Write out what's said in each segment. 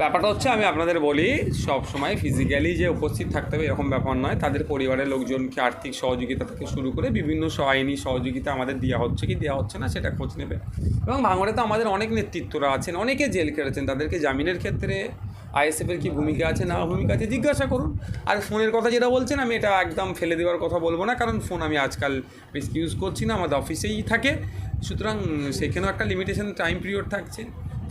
ব্যাপারটা হচ্ছে আমি আপনাদের বলি, সব সময় ফিজিক্যালি যে উপস্থিত থাকতে হবে এরকম ব্যাপার নয়। তাদের পরিবারের লোকজনকে আর্থিক সহযোগিতা থেকে শুরু করে বিভিন্ন আইনি সহযোগিতা আমাদের দেওয়া হচ্ছে কি দেওয়া হচ্ছে না সেটা খোঁজ নেবে। এবং ভাঙড়ে তো আমাদের অনেক নেতৃত্বরা আছেন, অনেকে জেল কেটেছেন তাদেরকে জামিনের ক্ষেত্রে আইএসএফের কি ভূমিকা আছে না ভূমিকা আছে জিজ্ঞাসা করুন। আর ফোনের কথা যেটা বলছেন আমি এটা একদম ফেলে দেওয়ার কথা বলব না, কারণ ফোন আমি আজকাল বেশি ইউজ করছি না আমাদের অফিসেই থাকে। সুতরাং সেখানেও একটা লিমিটেশন টাইম পিরিয়ড থাকছে।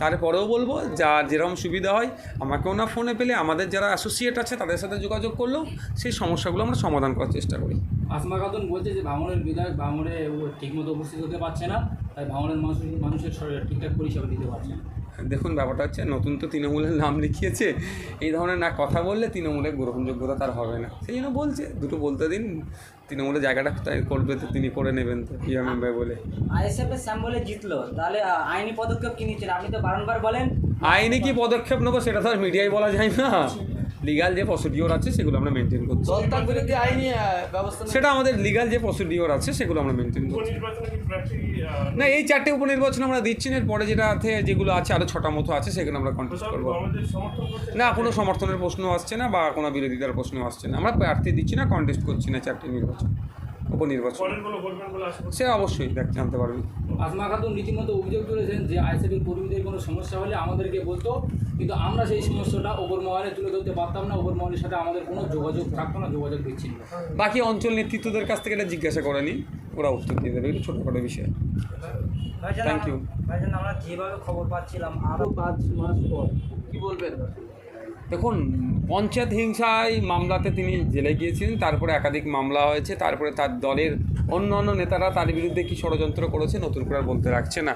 তারপরেও বলব যা যেরকম সুবিধা হয়, আমাকেও না ফোনে পেলে, আমাদের যারা অ্যাসোসিয়েট আছে, তাদের সাথে যোগাযোগ করলেও সেই সমস্যাগুলো আমরা সমাধান করার চেষ্টা করি। আসমা খাতুন বলছে যে ভাঙড়ের বিধায়ক ভাঙড়ে ও ঠিকমতো উপস্থিত হতে পারছে না তাই ভাঙড়ের মানুষ মানুষের শরীরে ঠিকঠাক পরিষেবা দিতে পারছে না। দেখুন ব্যাপারটা হচ্ছে নতুন তো তৃণমূলের নাম লিখিয়েছে এই ধরনের না কথা বললে তৃণমূলের গ্রহণযোগ্যতা তার হবে না। সেই জন্য বলছে দুটো বলতে দিন তৃণমূলের জায়গাটা তাই করবে তো তিনি করে নেবেন তো ইয়া মেম্বার বলে। আইএসএফ এর স্যাম্বলে জিতলো তাহলে আইনি পদক্ষেপ কি নিচ্ছেন? আপনি তো বারংবার বলেন। আইনি কি পদক্ষেপ নেব সেটা তো আর মিডিয়ায় বলা যায় না। লিগাল যে প্রসিডিওর আছে সেগুলো আমরা মেনটেন করছি। দল তার বিরুদ্ধে আইনি ব্যবস্থা সেটা আমাদের লিগাল যে প্রসিডিওর আছে সেগুলো আমরা মেনটেন করছি। না এই চারটে উপনির্বাচন আমরা দিচ্ছি না এর পরে যেটা আছে যেগুলো আছে আরও ছটা মতো আছে সেগুলো আমরা কন্টেস্ট করব। না কোনো সমর্থনের প্রশ্ন আসছে না বা কোনো বিরোধিতার প্রশ্ন আসছে না। আমরা প্রার্থী দিচ্ছি না কন্টেস্ট করছি না চারটি নির্বাচন উপনির্বাচন। সে অবশ্যই দেখ জানতে পারবেন আসমা খাতুন রীতিমতো অভিযোগ করেছেন যে আইসিবির কর্মীদের কোনো সমস্যা হলে আমাদেরকে বলতো কিন্তু আমরা সেই সমস্যাটা ওপর মহলে তুলে ধরতে পারতাম না ওপর মহলের সাথে আমাদের কোনো যোগাযোগ থাকতো না যোগাযোগ বিচ্ছিন্ন। বাকি অঞ্চল নেতৃত্বদের কাছ থেকে এটা জিজ্ঞাসা করেনি ওরা উত্তর দিয়ে দেবে ছোটোখাটো বিষয়। থ্যাংক ইউ আমরা যেভাবে খবর পাচ্ছিলাম আরও পাঁচ মাস পর। কি বলবেন? দেখুন, পঞ্চায়েত হিংসায় মামলাতে তিনি জেলে গিয়েছিলেন, তারপরে একাধিক মামলা হয়েছে, তারপরে তার দলের অন্য অন্য নেতারা তার বিরুদ্ধে কি ষড়যন্ত্র করেছে নতুন করে বলতে রাখছে না।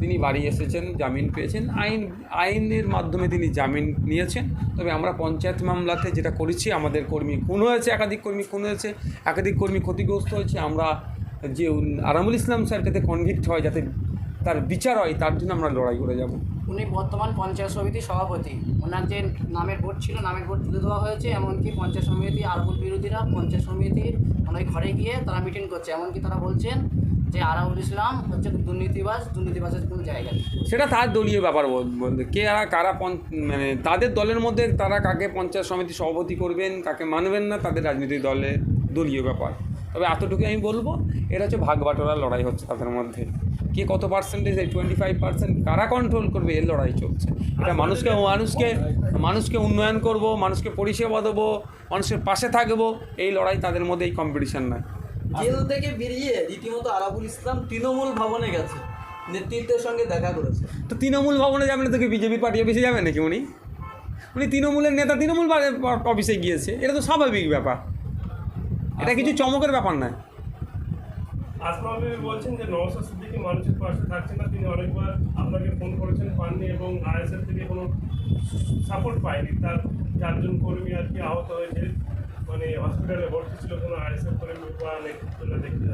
তিনি বাড়ি এসেছেন, জামিন পেয়েছেন, আইন, আইনের মাধ্যমে তিনি জামিন নিয়েছেন। তবে আমরা পঞ্চায়েত মামলাতে যেটা করেছি, আমাদের কর্মী খুন হয়েছে, একাধিক কর্মী খুন হয়েছে, একাধিক কর্মী ক্ষতিগ্রস্ত হয়েছে। আমরা যে আরামুল ইসলাম স্যার যাতে কনভিক্ট হয় যাতে তার বিচার হয়, তার জন্য আমরা লড়াই করে যাব। উনি বর্তমান পঞ্চায়েত সমিতির সভাপতি। ওনার যে নামের ভোট ছিল, নামের ভোট তুলে দেওয়া হয়েছে। এমনকি পঞ্চায়েত সমিতি, আরবুল বিরোধীরা পঞ্চায়েত সমিতির ওনার ঘরে গিয়ে তারা মিটিং করছে। এমনকি তারা বলছেন যে আরাউল ইসলাম হচ্ছে দুর্নীতিবাজ, দুর্নীতিবাজের কোনো জায়গা সেটা তার দলীয় ব্যাপার কে আর কারা মানে তাদের দলের মধ্যে তারা কাকে পঞ্চায়েত সমিতি সভাপতি করবেন, কাকে মানবেন না, তাদের রাজনৈতিক দলে দলীয় ব্যাপার। তবে এতটুকু আমি বলব এটা হচ্ছে ভাগ বাটোয়ারার লড়াই হচ্ছে তাদের মধ্যে। কে কত পার্সেন্টেজ এই টোয়েন্টি ফাইভ পার্সেন্ট কারা কন্ট্রোল করবে এর লড়াই চলছে? এটা মানুষকে মানুষকে মানুষকে উন্নয়ন করব মানুষকে পরিষেবা দেবো মানুষের পাশে থাকব এই লড়াই তাদের মধ্যে এই কম্পিটিশন নয়। জেল থেকে বেরিয়ে রীতিমতো আরাবুল ইসলাম তৃণমূল ভবনে গেছে নেতৃত্বের সঙ্গে দেখা করেছে। তো তৃণমূল ভবনে যাবেন না তোকে বিজেপি পার্টি অফিসে যাবেন নাকি উনি? উনি তৃণমূলের নেতা তৃণমূল অফিসে গিয়েছে এটা তো স্বাভাবিক ব্যাপার। এটা কিছু চমকের ব্যাপার নয়। বলছেন যে মানুষের না। তিনি অনেকবার আপনাকে ফোন করেছেন পাননি এবং থেকে কোনো সাপোর্ট পায়নি। তার চারজন কর্মী আর কি আহত মানে হসপিটালে ভর্তি ছিল কোনো আইএসএফ কর্মী বা নেতৃত্ব দেখতে